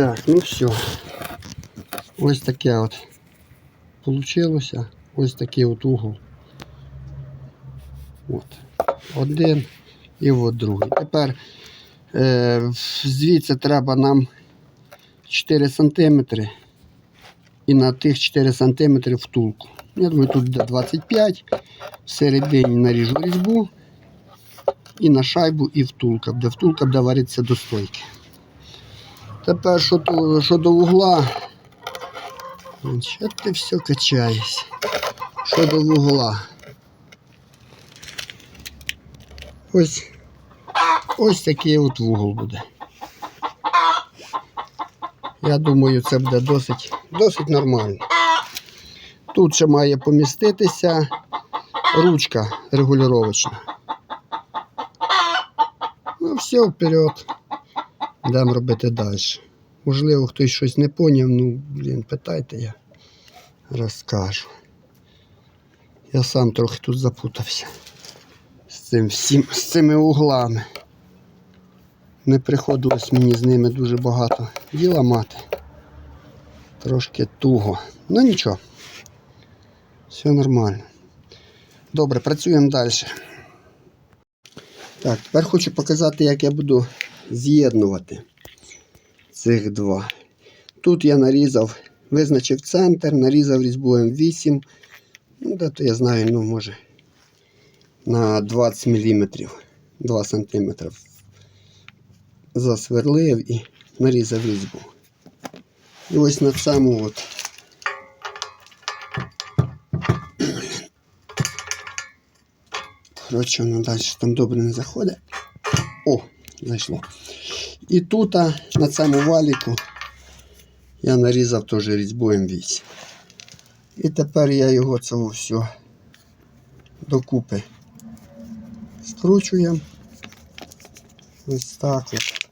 Так, ну все. Ось таке от получилося. Ось такий от угол. От. Один і от другий. Тепер е, звідси треба нам 4 см і на тих 4 см втулку. Я думаю, тут буде 25 всередині наріжу різьбу і на шайбу, і втулка. Де втулка буде варитися до стойки. Тепер що до, що вугла. Що ти все качаєш? Що до вугла? Ось, ось такий от вугол буде. Я думаю, це буде досить, досить нормально. Тут ще має поміститися ручка регулювачна. Ну, все, вперед. Йдемо робити далі. Можливо, хтось щось не поняв, ну, блін, питайте, я розкажу. Я сам трохи тут запутався з цим всім, з цими углами. Не приходилось мені з ними дуже багато діла мати. Трошки туго. Ну нічого. Все нормально. Добре, працюємо далі. Так, тепер хочу показати, як я буду з'єднувати цих два. Тут я нарізав, визначив центр, нарізав різьбу М8. Ну, де то я знаю, ну, може, на 20 мм, 2 см. Засверлив і нарізав різьбу. І ось на цьому от. Коротше, воно далі там добре не заходить. О, зайшло. І тут на цьому валіку я нарізав теж різьбу М8. І тепер я його цього все докупи скручуємо. Ось так от.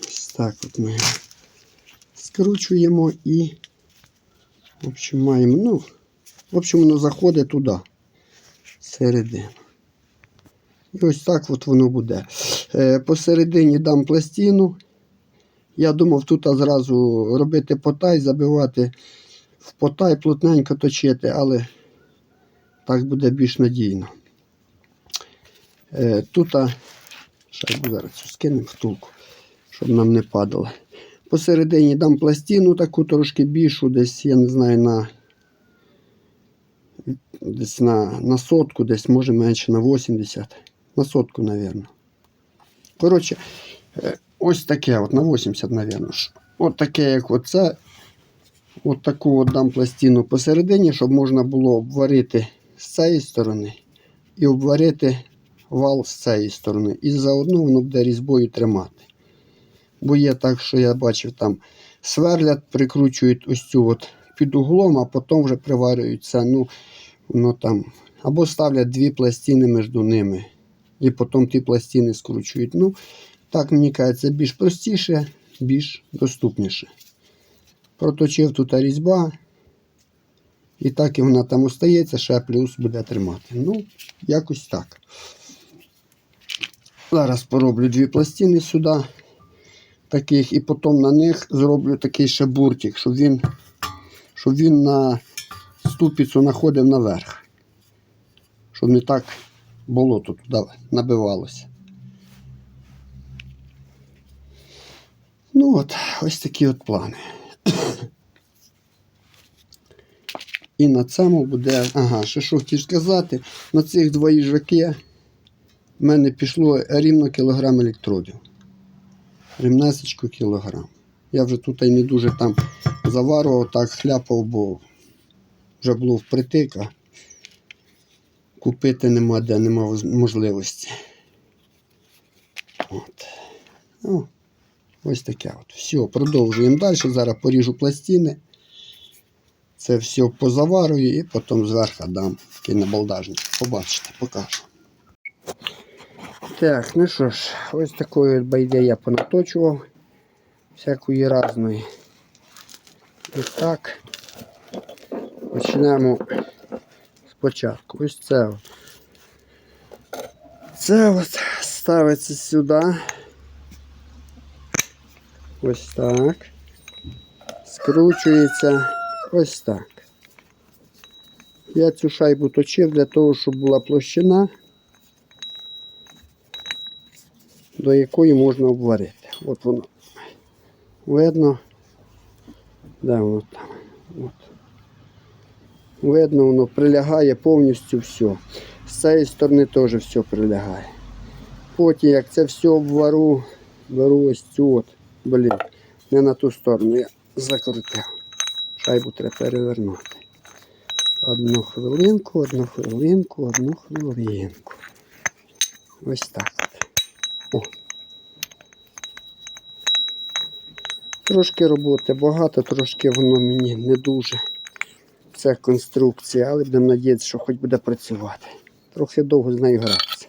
Ось так от ми скручуємо і в общем, маємо, ну, в общем, воно заходить туди, всередину. І ось так от воно буде. Е, посередині дам пластину. Я думав тут зразу робити потай, забивати в потай, плотненько точити, але так буде більш надійно. Е, тут зараз скинемо втулку, щоб нам не падало. Посередині дам пластину таку трошки більшу, десь, я не знаю, на десь на, на сотку, десь може менше на 80. На сотку, мабуть. Коротше, е, ось таке, от на 80, мабуть. От таке, як оце. От таку от дам пластину посередині, щоб можна було обварити з цієї сторони і обварити вал з цієї сторони. І заодно воно буде різьбою тримати. Бо є так, що я бачив, там сверлять, прикручують ось цю от під углом, а потім вже приварюють це. Ну, там, або ставлять дві пластини між ними. І потім ті пластини скручують. Ну, так, мені кажеться, більш простіше, більш доступніше. Проточив тут різьба. І так і вона там остається, ще плюс буде тримати. Ну, якось так. Зараз пороблю дві пластини сюди таких, і потім на них зроблю такий ще буртик, щоб він, щоб він на ступицю находив наверх. Щоб не так болото туди набивалося. Ну от, ось такі от плани. І на цьому буде, ага, ще що хотів сказати, на цих два їжаки в мене пішло рівно кілограм електродів ремнесечку кілограм. Я вже тут і не дуже там заварував, так хляпав, бо вже було впритик, а купити нема де, нема можливості. От. Ну, ось таке от. Все, продовжуємо далі. Зараз поріжу пластини. Це все позаварую і потім зверху дам такий набалдажник. Побачите, покажу. Так, ну що ж, ось такої от байде я понаточував. Всякої разної. І так. Почнемо спочатку. Ось це. от. Це от ставиться сюди. Ось так. Скручується ось так. Я цю шайбу точив для того, щоб була площина, до якої можна обварити. От воно. Видно. Де воно там? От. Видно, воно прилягає повністю все. З цієї сторони теж все прилягає. Потім, як це все обвару, беру ось цю от, блін, не на ту сторону, я закрутив. Шайбу треба перевернути. Одну хвилинку, одну хвилинку, одну хвилинку. Ось так. О. Трошки роботи багато, трошки воно мені не дуже. Це конструкція, але будемо надіятися, що хоч буде працювати. Трохи довго з нею гратися.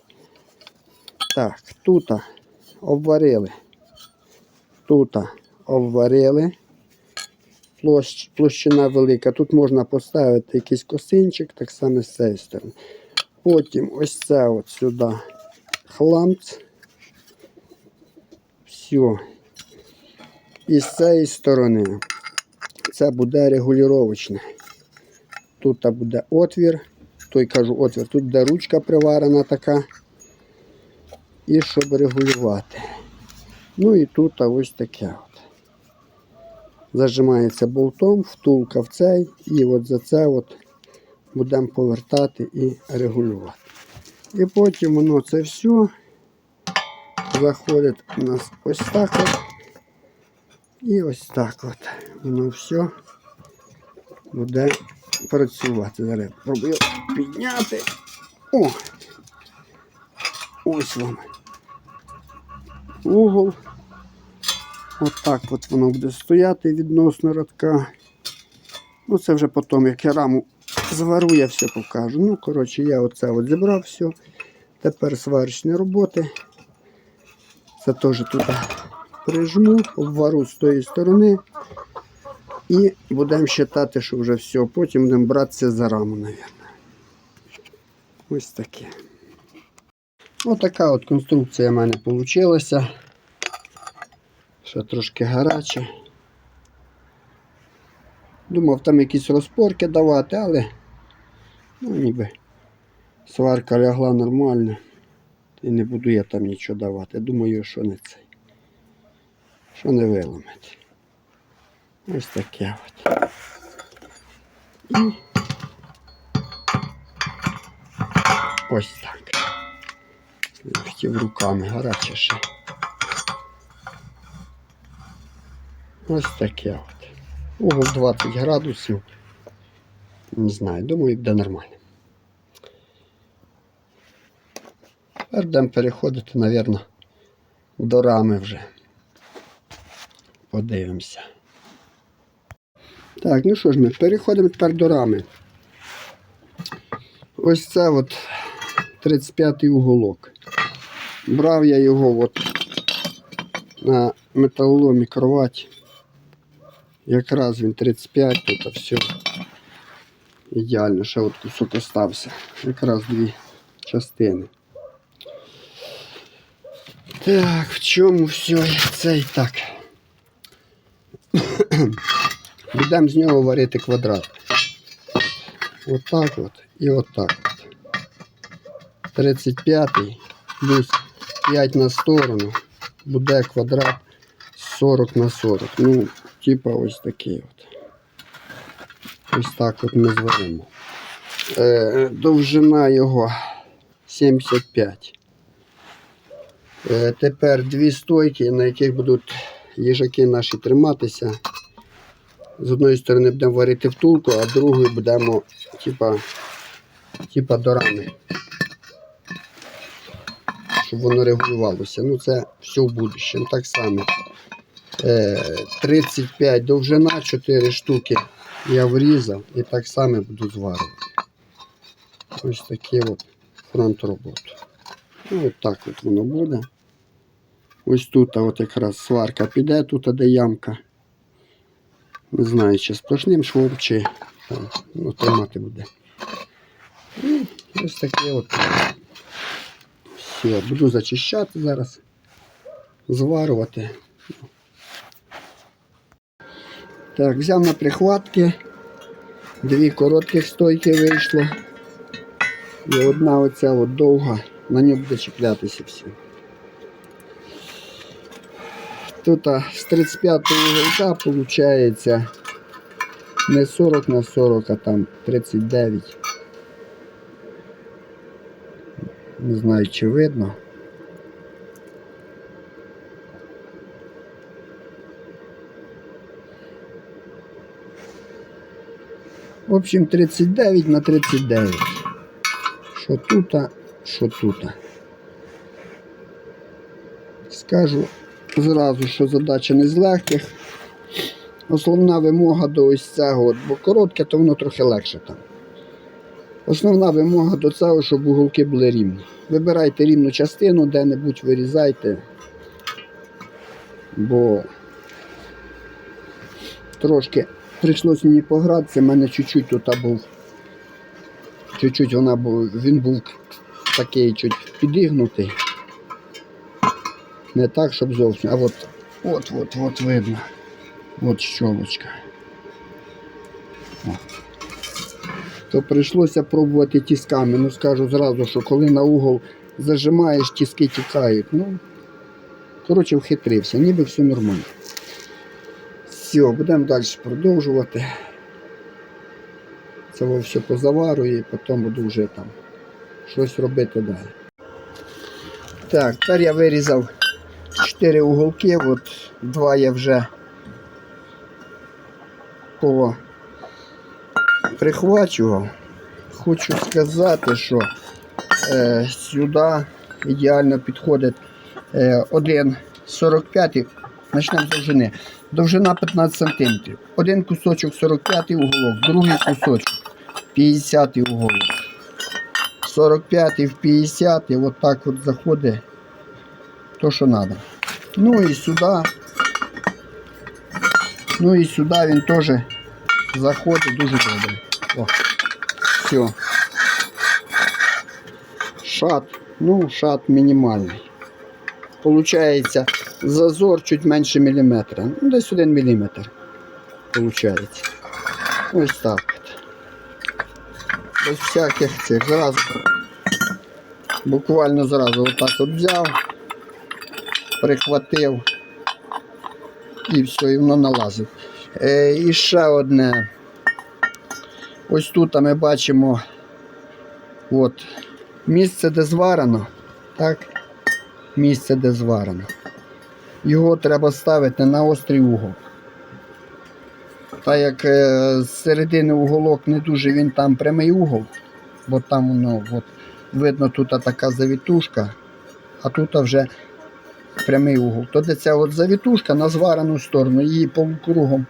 Так, тут обварили. Тут обварили. Площ, площина велика. Тут можна поставити якийсь косинчик, так само з цієї сторони. Потім ось це от сюди хламц. Все. І з цієї сторони це буде регулювачне. Тут буде отвір, той кажу отвір, тут буде ручка приварена така. І щоб регулювати. Ну і тут ось таке от. Зажимається болтом, втулка в цей, і от за це от будемо повертати і регулювати. І потім воно це все заходить у нас ось так от. І ось так от. Воно все буде працювати. Зараз я пробую підняти. О! Ось вам. Угол. Отак от, воно буде стояти відносно радка. Ну, це вже потім, як я раму звару, я все покажу. Ну, коротше, я оце от зібрав все. Тепер сварочні роботи. Це теж тут прижму, обвару з тої сторони. І будемо вважати, що вже все. Потім будемо братися за раму, мабуть. Ось таке. Отака от конструкція в мене вийшла. Ще трошки гаряче. Думав там якісь розпорки давати, але ну, ніби сварка лягла нормально. І не буду я там нічого давати. Думаю, що не цей. Що не виламить. Ось таке от. І ось так. Хотів руками гаряче ще. Ось таке от. Угол 20 градусів. Не знаю, думаю, буде нормально. Тепер будемо переходити, мабуть, до рами вже. Подивимося. Так, ну що ж ми, переходимо тепер до рами. Ось це от 35-й уголок. Брав я його от на металоломі кровать. Якраз він 35, тут все ідеально, ще от кусок остався. Якраз дві частини. Так, в чому все це і так. Будемо з нього варити квадрат. Отак от і отак от. 35 плюс 5 на сторону буде квадрат 40 на 40. Ну, типа ось такий от. Ось так от ми зваримо. Е, довжина його 75. Е, тепер дві стойки, на яких будуть їжаки наші триматися. З одної сторони будемо варити втулку, а другою будемо типа, типа до рами. Щоб воно регулювалося. Ну це все в будущем. Так само. Е, 35 довжина, 4 штуки я врізав і так само буду зварювати. Ось такий от фронт роботи. Ну, от так от воно буде. Ось тут от якраз сварка піде, тут де ямка. Не знаю, чи сплошним швом, чи там, ну, тримати буде. І ось таке от. Все, буду зачищати зараз, зварювати. Так, взяв на прихватки. Дві коротких стойки вийшло. І одна оця от довга, на нього буде чіплятися все. Тут з 35 уголка виходить не 40 на 40, а там 39. Не знаю, чи видно. В общем, 39 на 39. Що тут, що тут. Скажу зразу, що задача не з легких. Основна вимога до ось цього, от, бо коротке, то воно трохи легше там. Основна вимога до цього, щоб уголки були рівні. Вибирайте рівну частину, де-небудь вирізайте, бо трошки прийшлось мені погратися, в мене чуть-чуть тут був. Чуть-чуть вона був, він був такий чуть підігнутий. Не так, щоб зовсім, а от, от, от, от видно. От щолочка. О. То прийшлося пробувати тісками. Ну скажу зразу, що коли на угол зажимаєш, тіски тікають. Ну, коротше, вхитрився, ніби все нормально. Все, будемо далі продовжувати. Це все позаварую і потім буду вже там щось робити далі. Так, тепер я вирізав 4 уголки, от два я вже прихвачував. Хочу сказати, що е, сюди ідеально підходить е, один 45 Почнемо з довжини. Довжина 15 см. Один кусочок 45 уголок, другий кусочок 50 уголок. 45 в 50 і от так от заходить то, що треба. Ну і сюди. Ну і сюди він теж заходить дуже добре. О, все. Шат, ну, шат мінімальний. Получається зазор чуть менше міліметра. Ну, десь один міліметр. Получається. Ось так. Без всяких цих зразу. Буквально зразу отак от взяв, прихватив і все, і воно налазить. Е, і ще одне. Ось тут ми бачимо от, місце, де зварено. Так? Місце, де зварено. Його треба ставити на острий угол. Та як е, з середини уголок не дуже він там прямий угол, бо там воно от, видно тут така завітушка, а тут вже прямий угол. То де ця от завітушка на зварену сторону, її полукругом,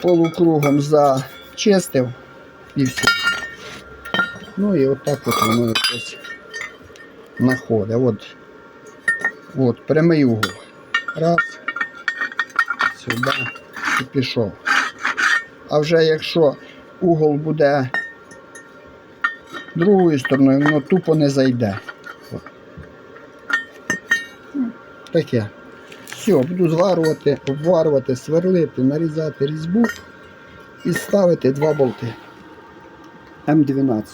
полукругом зачистив і все. Ну і отак от воно якось знаходить. От, от прямий угол. Раз, сюди і пішов. А вже якщо угол буде другою стороною, воно тупо не зайде. Таке. Все, буду зварювати, обварювати, сверлити, нарізати різьбу і ставити два болти М12.